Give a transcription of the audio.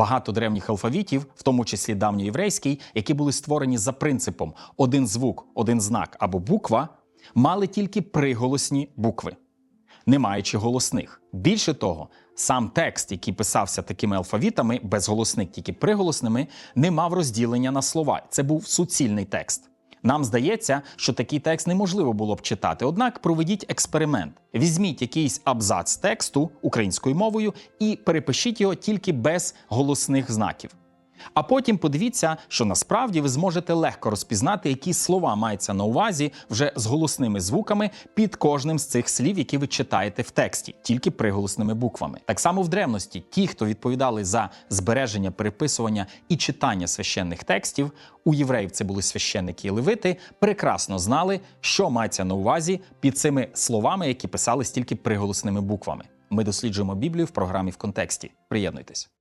багато древніх алфавітів, в тому числі давньоєврейський, які були створені за принципом один звук, один знак або буква, мали тільки приголосні букви, не маючи голосних. Більше того, сам текст, який писався такими алфавітами, без голосних, тільки приголосними, не мав розділення на слова. Це був суцільний текст. Нам здається, що такий текст неможливо було б читати. Однак проведіть експеримент. Візьміть якийсь абзац тексту українською мовою і перепишіть його тільки без голосних знаків. А потім подивіться, що насправді ви зможете легко розпізнати, які слова маються на увазі вже з голосними звуками під кожним з цих слів, які ви читаєте в тексті, тільки приголосними буквами. Так само в древності ті, хто відповідали за збереження, переписування і читання священних текстів, у євреїв це були священники і левити, прекрасно знали, що мається на увазі під цими словами, які писались тільки приголосними буквами. Ми досліджуємо Біблію в програмі в контексті. Приєднуйтесь.